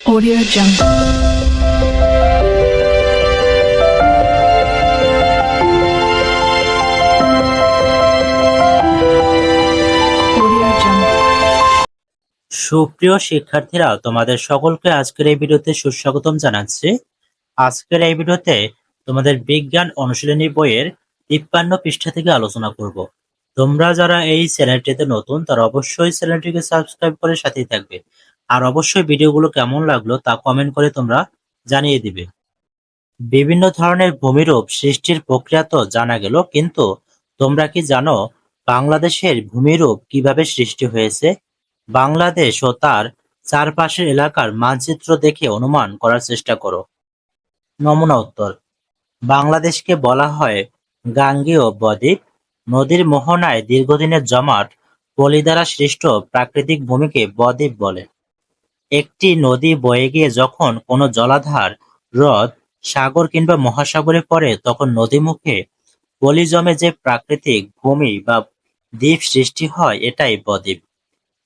Audio Jungle. সুপ্রিয় শিক্ষার্থীরা, তোমাদের সকলকে আজকের এই ভিডিওতে সুস্বাগতম জানাচ্ছি। আজকের এই ভিডিওতে তোমাদের বিজ্ঞান অনুশীলনী বইয়ের তিপ্পান্ন পৃষ্ঠা থেকে আলোচনা করব। তোমরা যারা এই চ্যানেলটিতে নতুন, তারা অবশ্যই চ্যানেলটিকে সাবস্ক্রাইব করে সাথেই থাকবে। আর অবশ্যই ভিডিওগুলো কেমন লাগল তা কমেন্ট করে তোমরা জানিয়ে দিবে। বিভিন্ন ধরনের ভূমিরূপ সৃষ্টির প্রক্রিয়া তো জানা গেল, কিন্তু তোমরা কি জানো বাংলাদেশের ভূমিরূপ কীভাবে সৃষ্টি হয়েছে? বাংলাদেশ ও তার চারপাশের এলাকার মানচিত্র দেখে অনুমান করার চেষ্টা করো। নমুনা উত্তর। বাংলাদেশকে বলা হয় গাঙ্গেয় বদ্বীপ। নদীর মোহনায় দীর্ঘদিনের জমাট পলি দ্বারা সৃষ্ট প্রাকৃতিক ভূমিকে বদ্বীপ বলে। একটি নদী বয়ে গিয়ে যখন কোনো জলাধার, হ্রদ, সাগর কিংবা মহাসাগরে পড়ে, তখন নদীমুখে পলি জমে যে প্রাকৃতিক ভূমি বা দ্বীপ সৃষ্টি হয়, এটাই বদ্বীপ।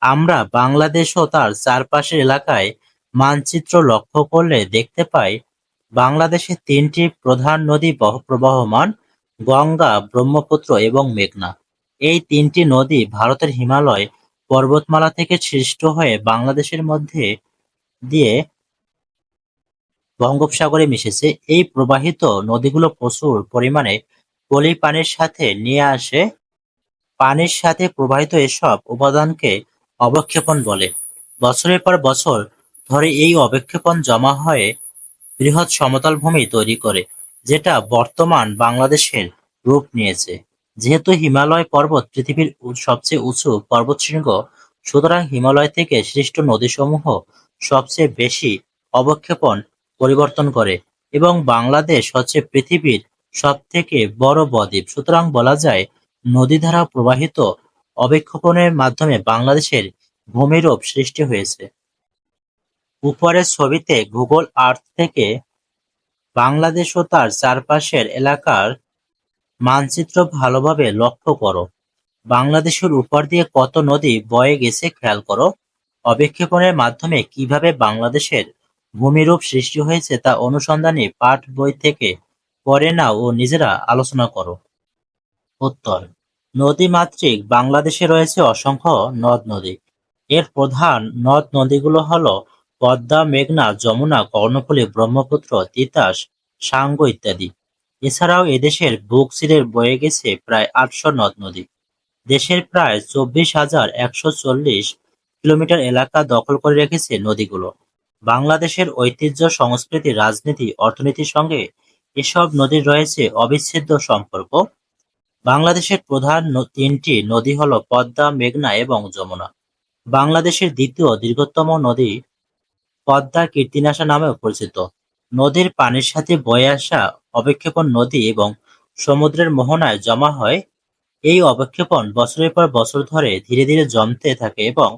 আমরা বাংলাদেশ ও তার চারপাশের এলাকায় মানচিত্র লক্ষ্য করলে দেখতে পাই, বাংলাদেশে তিনটি প্রধান নদী বহ- প্রবহমান, গঙ্গা, ব্রহ্মপুত্র এবং মেঘনা। এই তিনটি নদী ভারতের হিমালয় পর্বতমালা থেকে সৃষ্ট হয়ে বাংলাদেশের মধ্যে দিয়ে বঙ্গোপসাগরে মিশেছে। এই প্রবাহিত নদীগুলো প্রচুর পরিমাণে পলি পানির সাথে নিয়ে আসে। পানির সাথে প্রবাহিত এসব উপাদানকে অবক্ষেপণ বলে। বছরের পর বছর ধরে এই অবক্ষেপণ জমা হয়ে বৃহৎ সমতল ভূমি তৈরি করে, যেটা বর্তমান বাংলাদেশের রূপ নিয়েছে। যেহেতু হিমালয় পর্বত পৃথিবীর সবচেয়ে উঁচু পর্বতশৃঙ্গ সুতরাং হিমালয় থেকে সৃষ্ট নদীসমূহ সবচেয়ে বেশি অবক্ষেপণ পরিবর্তন করে এবং বাংলাদেশ হচ্ছে পৃথিবীর সবথেকে বড় বদ্বীপ। সুতরাং বলা যায়, নদী দ্বারা প্রবাহিত অবক্ষেপণের মাধ্যমে বাংলাদেশের ভূমিরূপ সৃষ্টি হয়েছে। উপরের ছবিতে গুগল আর্থ থেকে বাংলাদেশ ও তার চারপাশের এলাকার মানচিত্র ভালোভাবে লক্ষ্য করো বাংলাদেশের উপর দিয়ে কত নদী বয়ে গেছে খেয়াল করো অবেক্ষেপণের মাধ্যমে কীভাবে বাংলাদেশের ভূমিরূপ সৃষ্টি হয়েছে তা অনুসন্ধানী পাঠ বই থেকে পড়ে নাও ও নিজেরা আলোচনা করো উত্তর নদীমাতৃক বাংলাদেশে রয়েছে অসংখ্য নদ-নদী। এর প্রধান নদ-নদীগুলো হলো পদ্মা, মেঘনা, যমুনা, কর্ণফুলী, ব্রহ্মপুত্র, তিতাস, সাঙ্গ ইত্যাদি। এছাড়াও এদেশের বুক চিরে বয়ে গেছে প্রায় আটশো নদ-নদী। দেশের প্রায় চব্বিশ হাজার একশো চল্লিশ কিলোমিটার এলাকা দখল করে রেখেছে নদীগুলো। বাংলাদেশের ঐতিহ্য, সংস্কৃতি, রাজনীতি, অর্থনীতির সঙ্গে এসব নদীর রয়েছে অবিচ্ছেদ্য সম্পর্ক। বাংলাদেশের প্রধান তিনটি নদী হল পদ্মা, মেঘনা এবং যমুনা। বাংলাদেশের দ্বিতীয় দীর্ঘতম নদী পদ্মা কীর্তিনাশা নামেও পরিচিত। নদীর পানির সাথে বয়ে আসা অবক্ষেপণ নদী এবং সমুদ্রের মোহনায় জমা হয়। এই অবক্ষেপণ বছরের পর বছর ধরে ধীরে ধীরে জমতে থাকে এবং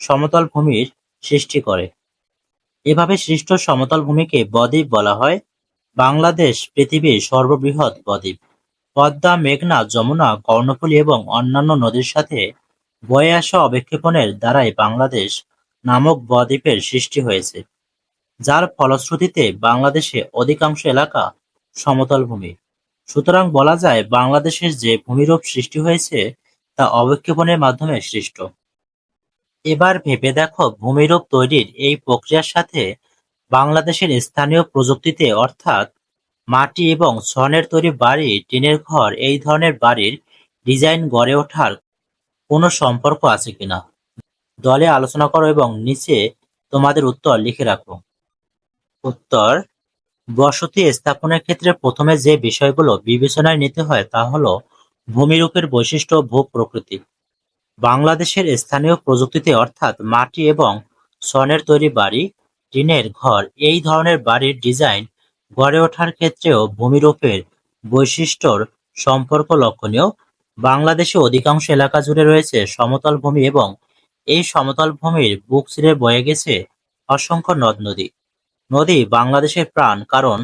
সমতল ভূমির সৃষ্টি করে। এভাবে সৃষ্ট সমতল ভূমিকে বদ্বীপ বলা হয়। বাংলাদেশ পৃথিবীর সর্ববৃহৎ বদ্বীপ। পদ্মা, মেঘনা, যমুনা, কর্ণফুলী এবং অন্যান্য নদীর সাথে বয়ে আসা অবক্ষেপণের দ্বারাই বাংলাদেশ নামক বদ্বীপের সৃষ্টি হয়েছে, যার ফলশ্রুতিতে বাংলাদেশে অধিকাংশ এলাকা সমতল ভূমি। সুতরাং বলা যায় বাংলাদেশের যে ভূমিরূপ সৃষ্টি হয়েছে তা অবক্ষেপণের মাধ্যমে সৃষ্ট। এবার ভেবে দেখো ভূমিরূপ তৈরির এই প্রক্রিয়ার সাথে বাংলাদেশের স্থানীয় প্রযুক্তিতে অর্থাৎ মাটি এবং ছনের তৈরি বাড়ি, টিনের ঘর এই ধরনের বাড়ির ডিজাইন গড়ে ওঠার কোনো সম্পর্ক আছে কিনা দলে আলোচনা করো এবং নিচে তোমাদের উত্তর লিখে রাখো উত্তর বসতি স্থাপনের ক্ষেত্রে প্রথমে যে বিষয়গুলো বিবেচনায় নিতে হয় তা হলো ভূমিরূপের বৈশিষ্ট্য ভূ-প্রকৃতি। বাংলাদেশের স্থানীয় প্রযুক্তিতে অর্থাৎ মাটি এবং ছনের তৈরি বাড়ি, টিনের ঘর এই ধরনের বাড়ির ডিজাইন গড়ে ওঠার ক্ষেত্রেও ভূমিরূপের বৈশিষ্ট্যর সম্পর্ক লক্ষণীয়। বাংলাদেশে অধিকাংশ এলাকা জুড়ে রয়েছে সমতল ভূমি এবং এই সমতল ভূমির বুক চিরে বয়ে গেছে অসংখ্য নদ-নদী। নদী বাংলাদেশের প্রাণ, কারণ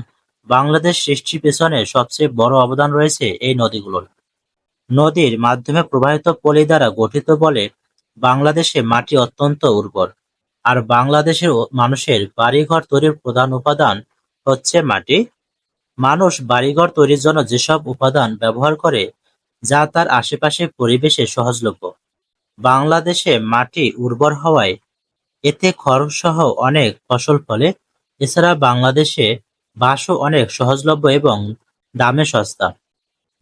বাংলাদেশ সৃষ্টির পেছনে সবচেয়ে বড় অবদান রয়েছে এই নদীগুলোর। নদীর মাধ্যমে প্রবাহিত পলি দ্বারা গঠিত বলে বাংলাদেশে মাটি অত্যন্ত উর্বর। আর বাংলাদেশের মানুষের বাড়িঘর তৈরির প্রধান উপাদান হচ্ছে মাটি মানুষ বাড়িঘর তৈরির জন্য যেসব উপাদান ব্যবহার করে, যা তার আশেপাশের পরিবেশে সহজলভ্য বাংলাদেশে মাটি উর্বর হওয়ায় এতে খরচসহ অনেক ফসল ফলে এছাড়া বাংলাদেশে বাঁশও অনেক সহজলভ্য এবং দামে সস্তা।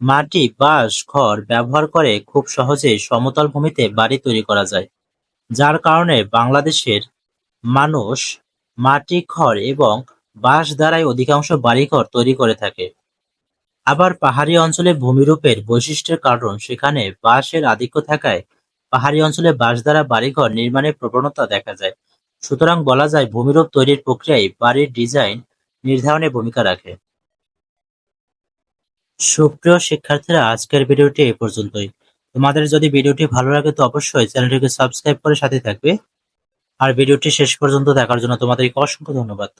মাটি, বাঁশ, খড় ব্যবহার করে খুব সহজেই সমতল ভূমিতে বাড়ি তৈরি করা যায়, যার কারণে বাংলাদেশের মানুষ মাটি, খড় এবং বাঁশ দ্বারাই অধিকাংশ বাড়িঘর তৈরি করে থাকে। আবার পাহাড়ি অঞ্চলে ভূমিরূপের বৈশিষ্ট্যের কারণ সেখানে বাঁশের আধিক্য থাকায় পাহাড়ি অঞ্চলে বাঁশ দ্বারা বাড়িঘর নির্মাণের প্রবণতা দেখা যায়। সুতরাং বলা যায় ভূমিরূপ তৈরির প্রক্রিয়ায় বাড়ির ডিজাইন নির্ধারণে ভূমিকা রাখে। সুপ্রিয় শিক্ষার্থীরা, আজকের ভিডিওটি এ পর্যন্তই। তোমাদের যদি ভিডিওটি ভালো লাগে তো অবশ্যই চ্যানেলটিকে সাবস্ক্রাইব করে সাথে থাকবে। আর ভিডিওটি শেষ পর্যন্ত দেখার জন্য তোমাদেরকে অসংখ্য ধন্যবাদ।